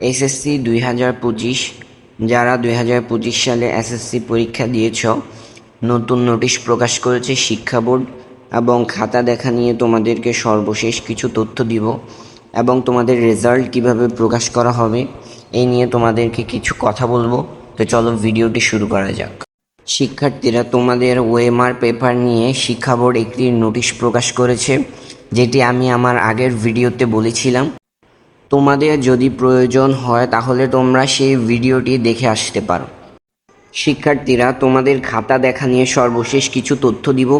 SSC দুই হাজার পঁচিশ, যারা দুই হাজার পঁচিশ সালে এসএসসি পরীক্ষা দিয়েছ, নতুন নোটিশ প্রকাশ করেছে শিক্ষা বোর্ড এবং খাতা দেখা নিয়ে তোমাদেরকে সর্বশেষ কিছু তথ্য দিব এবং তোমাদের রেজাল্ট কীভাবে প্রকাশ করা হবে, এই নিয়ে তোমাদেরকে কিছু কথা বলব। তো চলো ভিডিওটি শুরু করা যাক। শিক্ষার্থীরা তোমাদের ওয়েমার পেপার নিয়ে শিক্ষা বোর্ড একটি নোটিশ প্রকাশ করেছে, যেটি আমি আমার আগের ভিডিওতে বলেছিলাম। তোমাদের যদি প্রয়োজন হয়, তাহলে তোমরা সেই ভিডিওটি দেখে আসতে পারো। শিক্ষার্থীরা, তোমাদের খাতা দেখা নিয়ে সর্বশেষ কিছু তথ্য দিব।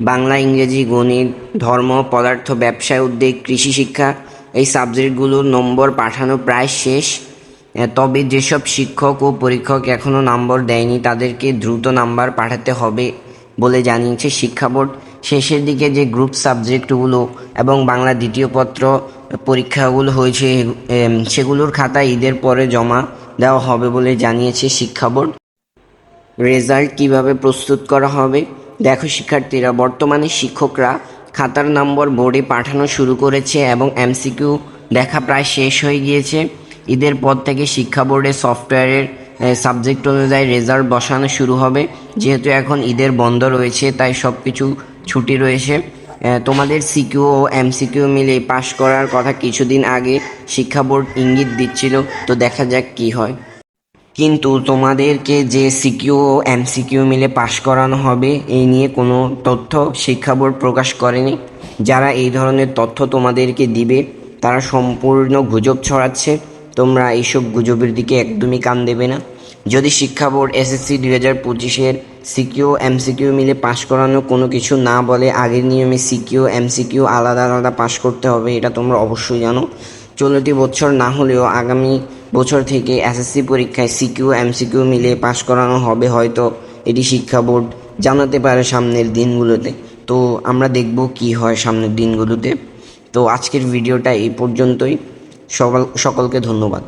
বাংলা, ইংরেজি, গণিত, ধর্ম, পদার্থ, ব্যবসায় উদ্যোগ, কৃষি শিক্ষা, এই সাবজেক্টগুলোর নম্বর পাঠানো প্রায় শেষ। তবে যেসব শিক্ষক ও পরীক্ষক এখনও নম্বর দেয়নি, তাদেরকে দ্রুত নাম্বার পাঠাতে হবে বলে জানিয়েছে শিক্ষা বোর্ড। শেষের দিকে যে গ্রুপ সাবজেক্টগুলো এবং বাংলা দ্বিতীয় পত্র পরীক্ষাগুলো হয়েছে সেগুলোর খাতা ঈদের পরে জমা দেওয়া হবে বলে জানিয়েছে শিক্ষা বোর্ড। রেজাল্ট কীভাবে প্রস্তুত করা হবে? দেখো শিক্ষার্থীরা, বর্তমানে শিক্ষকরা খাতার নম্বর বোর্ডে পাঠানো শুরু করেছে এবং এমসিকিউ দেখা প্রায় শেষ হয়ে গিয়েছে। ঈদের পর থেকে শিক্ষা বোর্ডে সফটওয়্যারের সাবজেক্ট অনুযায়ী রেজাল্ট বসানো শুরু হবে। যেহেতু এখন ঈদের বন্ধ রয়েছে, তাই সব কিছু ছুটি রয়েছে। তোমাদের সিকিউ ও এমসিকিউ মিলে পাশ করার কথা কিছুদিন আগে শিক্ষা বোর্ড ইঙ্গিত দিচ্ছিল, তো দেখা যাক কি হয়। কিন্তু তোমাদেরকে যে সিকিউ ও এমসিকিউ মিলে পাশ করানো হবে এই নিয়ে কোনো তথ্য শিক্ষা বোর্ড প্রকাশ করেনি। যারা এই ধরনের তথ্য তোমাদেরকে দিবে, তারা সম্পূর্ণ গুজব ছড়াচ্ছে। তোমরা এইসব গুজবের দিকে একদমই কান দেবে না। যদি শিক্ষা বোর্ড এসএসসি দুই হাজার পঁচিশের সিকিউ এমসিকিউ মিলে পাশ করানো কোনো কিছু না বলে আগের নিয়মে সিকিউ এমসিকিউ আলাদা আলাদা পাশ করতে হবে, এটা তোমরা অবশ্যই জানো। চলতি বছর না হলেও আগামী বছর থেকে এসএসসি পরীক্ষায় সিকিউ এমসিকিউ মিলে পাশ করানো হবে, হয়তো এটি শিক্ষা বোর্ড জানাতে পারে সামনের দিনগুলোতে। তো আমরা দেখব কি হয় সামনের দিনগুলোতে। তো আজকের ভিডিওটা এই পর্যন্তই। সকল সকলকে ধন্যবাদ।